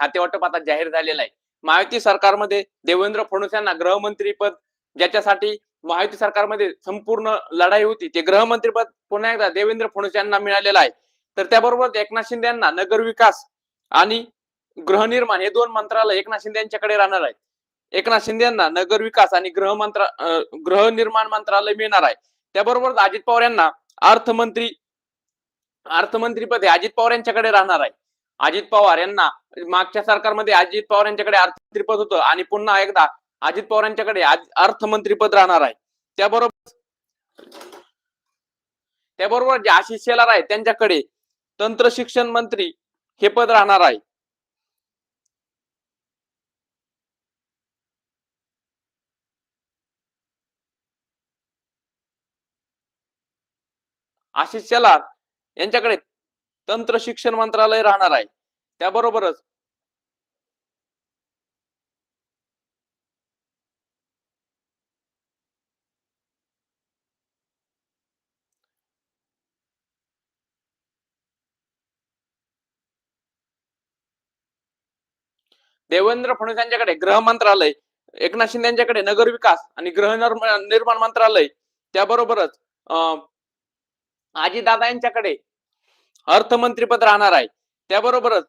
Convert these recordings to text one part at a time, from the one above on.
खातेवाटप आता जाहीर झालेलं आहे. महायुती सरकारमध्ये देवेंद्र फडणवीस यांना गृहमंत्री पद ज्याच्यासाठी महायुती सरकारमध्ये संपूर्ण लढाई होती ते गृहमंत्री पद पुन्हा एकदा देवेंद्र फडणवीस यांना मिळालेलं आहे. तर त्याबरोबर एकनाथ शिंदे यांना नगर विकास आणि गृहनिर्माण हे दोन मंत्रालय एकनाथ शिंदे यांच्याकडे राहणार आहेत. एकनाथ शिंदे यांना नगर विकास आणि गृह मंत्रा गृहनिर्माण मंत्रालय मिळणार आहे. त्याबरोबर अजित पवार यांना अर्थमंत्री अर्थमंत्रीपद हे अजित पवार यांच्याकडे राहणार आहे. अजित पवार यांना मागच्या सरकारमध्ये अजित पवार यांच्याकडे अर्थमंत्रीपद होतं आणि पुन्हा एकदा अजित पवार यांच्याकडे अर्थमंत्रीपद राहणार आहे. त्याबरोबर त्याबरोबर जे आशिष शेलार आहेत त्यांच्याकडे तंत्र शिक्षण मंत्री हे पद राहणार आहे. आशिष शेलार यांच्याकडे तंत्र शिक्षण मंत्रालय राहणार आहे. त्याबरोबरच देवेंद्र फडणवीस यांच्याकडे गृह मंत्रालय एकनाथ शिंदे यांच्याकडे नगर विकास आणि गृह निर्माण मंत्रालय त्याबरोबरच अं, आजीदादा यांच्याकडे अर्थमंत्रीपद राहणार आहे. त्याबरोबरच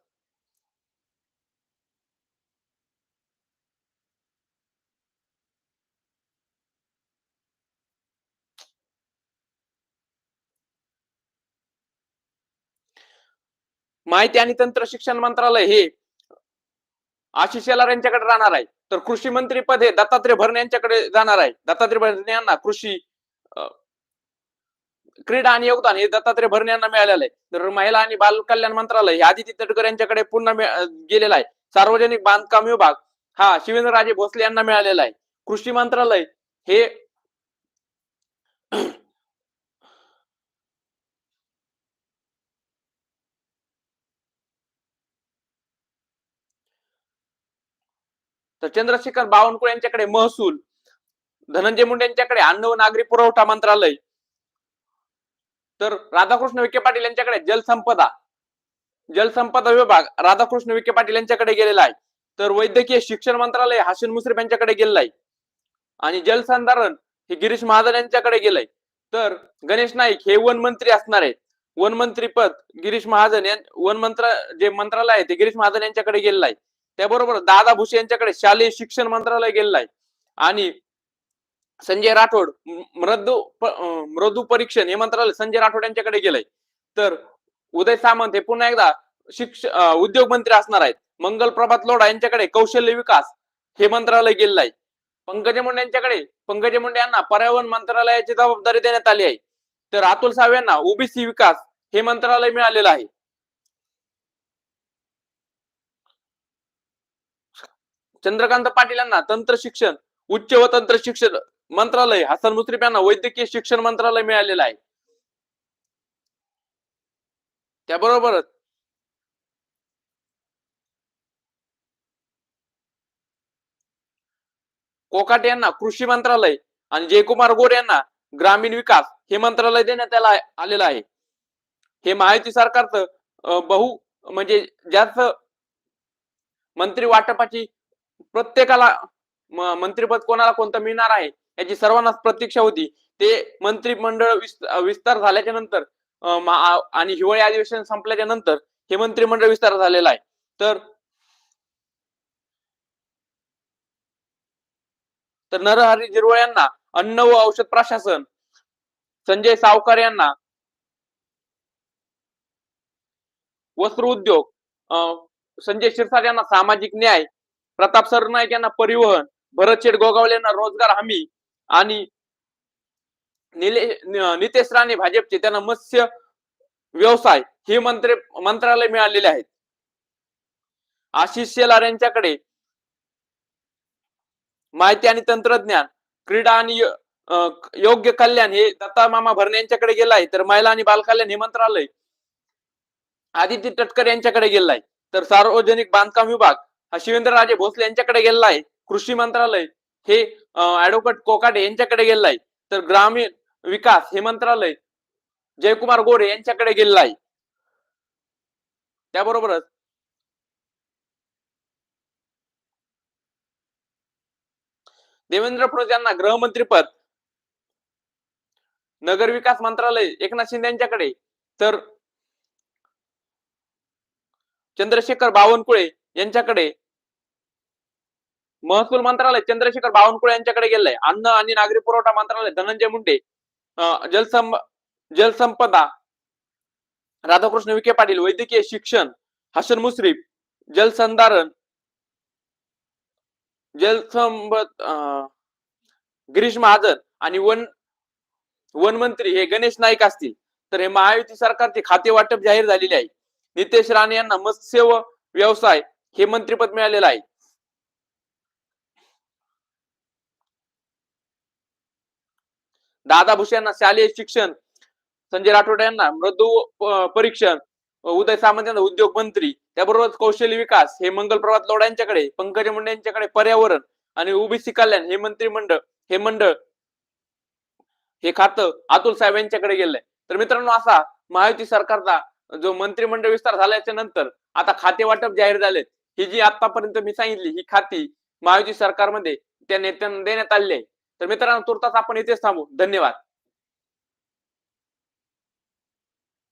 माहिती आणि तंत्र शिक्षण मंत्रालय हे आशिष शेलार यांच्याकडे राहणार आहे. तर कृषी मंत्री पद हे दत्तात्रय भरणे यांच्याकडे जाणार आहे. दत्तात्रय भरणे यांना कृषी क्रीडा आणि योगदान हे दत्तात्रय भरणे यांना मिळालेलं आहे. तर महिला आणि बाल कल्याण मंत्रालय हे आदिती तटकर यांच्याकडे पुन्हा गेलेला आहे. सार्वजनिक बांधकाम विभाग हा शिवेंद्रराजे भोसले यांना मिळालेला आहे. कृषी मंत्रालय हे तर चंद्रशेखर बावनकुळे यांच्याकडे महसूल धनंजय मुंडे यांच्याकडे अन्न व नागरी पुरवठा मंत्रालय तर राधाकृष्ण विखे पाटील यांच्याकडे जलसंपदा जलसंपदा विभाग राधाकृष्ण विखे पाटील यांच्याकडे गेलेला आहे. तर वैद्यकीय शिक्षण मंत्रालय हाशिन मुश्रीफ यांच्याकडे गेलेलं आहे. आणि जलसंधारण हे गिरीश महाजन यांच्याकडे गेलंय. तर गणेश नाईक हे वन मंत्री असणार आहेत. वन मंत्री पद गिरीश महाजन वन मंत्र जे मंत्रालय आहे ते गिरीश महाजन यांच्याकडे गेलेलं आहे. त्याबरोबर दादा भुसे यांच्याकडे शालेय शिक्षण मंत्रालय गेलेलं आहे. आणि संजय राठोड मृदू मृदू परीक्षण हे मंत्रालय संजय राठोड यांच्याकडे गेलंय. तर उदय सामंत हे पुन्हा एकदा शिक्ष उद्योग मंत्री असणार आहेत. मंगल प्रभात लोढा यांच्याकडे कौशल्य विकास हे मंत्रालय गेलेलं आहे पंकज मुंडे यांच्याकडे पंकज मुंडे यांना पर्यावरण मंत्रालयाची जबाबदारी देण्यात आली आहे. तर अतुल सावे यांना ओबीसी विकास हे मंत्रालय मिळालेलं आहे. चंद्रकांत पाटील यांना तंत्र शिक्षण उच्च व तंत्र शिक्षण मंत्रालय हसन मुश्रीफ यांना वैद्यकीय शिक्षण मंत्रालय मिळालेलं आहे. त्याबरोबरच कोकाटे यांना कृषी मंत्रालय आणि जयकुमार गोरे यांना ग्रामीण विकास हे मंत्रालय देण्यात आलेलं आहे. हे महायुती सरकारचं बहु म्हणजे जास्त मंत्री वाटपाची प्रत्येकाला मंत्रीपद कोणाला कोणतं मिळणार आहे? याची सर्वांनाच प्रतीक्षा होती. ते मंत्रिमंडळ विस्तार झाल्याच्यानंतर आणि हिवाळी अधिवेशन संपल्याच्या नंतर हे मंत्रिमंडळ विस्तार झालेला आहे. तर तर नरहरी झिरवळ यांना अन्न व औषध प्रशासन संजय सावकार यांना वस्त्र उद्योग अं, संजय शिरसाट यांना सामाजिक न्याय प्रताप सरनाईक यांना परिवहन भरत शेठ गोगावले यांना रोजगार हमी आणि नितेश राणे भाजपचे त्यांना मत्स्य व्यवसाय हे मंत्री मंत्रालय मिळालेले आहेत. आशिष शेलार यांच्याकडे माहिती आणि तंत्रज्ञान क्रीडा आणि योग्य कल्याण हे दत्ता मामा भरणे यांच्याकडे गेला आहे तर महिला आणि बालकल्याण हे मंत्रालय आदित्य तटकर यांच्याकडे गेलेला आहे. तर सार्वजनिक बांधकाम विभाग हा शिवेंद्र राजे भोसले यांच्याकडे गेलेला आहे. कृषी मंत्रालय हे ऍडव्होकेट कोकाटे यांच्याकडे गेलेला आहे तर ग्रामीण विकास हे मंत्रालय जयकुमार गोरे यांच्याकडे गेलेला आहे त्याबरोबरच देवेंद्र फडणवीस यांना गृहमंत्रीपद नगर विकास मंत्रालय एकनाथ शिंदे यांच्याकडे. तर चंद्रशेखर बावनकुळे यांच्याकडे महसूल मंत्रालय चंद्रशेखर बावनकुळे यांच्याकडे गेलंय. अन्न आणि नागरी पुरवठा मंत्रालय धनंजय मुंडे जलसं जलसंपदा राधाकृष्ण विखे पाटील वैद्यकीय शिक्षण हसन मुश्रीफ जलसंधारण जलसंब अं, गिरीश महाजन आणि वन वन मंत्री हे गणेश नाईक असतील. तर हे महायुती सरकारचे खाते वाटप जाहीर झालेले आहे. नितेश राणे यांना मत्स्य व व्यवसाय हे मंत्रिपद मिळालेलं आहे. दादा भुसे यांना शालेय शिक्षण संजय राठोड यांना मृदू परीक्षण उदय सामंत यांना उद्योग मंत्री त्याबरोबर कौशल्य विकास हे मंगल प्रभात लोढा यांच्याकडे पंकज मुंडे यांच्याकडे पर्यावरण आणि ओबीसी कल्याण हे मंत्रिमंडळ हे मंडळ हे खातं अतुल साहेब यांच्याकडे गेलंय. तर मित्रांनो असा महायुती सरकारचा जो मंत्रिमंडळ विस्तार झाल्याच्यानंतर आता खाते वाटप जाहीर झाले ही जी आतापर्यंत मी सांगितली ही खाती महायुती सरकारमध्ये त्या नेत्यांना देण्यात आली आहे. तर मित्रांनो तुर्तास आपण इथेच थांबू. धन्यवाद.